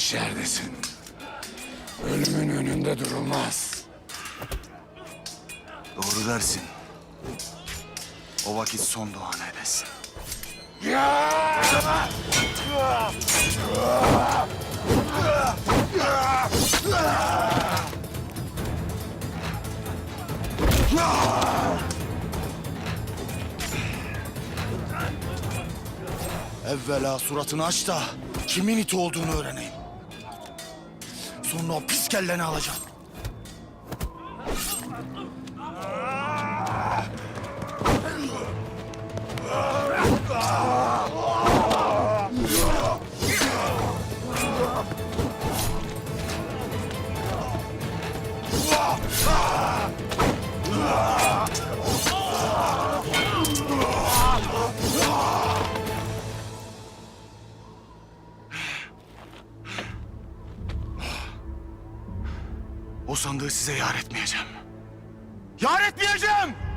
yanlış yerdesin. Ölümün önünde durulmaz. Doğru dersin. O vakit son duanı edesin. Evvela suratını aç da kimin iti olduğunu öğreneyim. Sonra o pis kelleni alacağım. O sandığı size yar etmeyeceğim. Yar etmeyeceğim!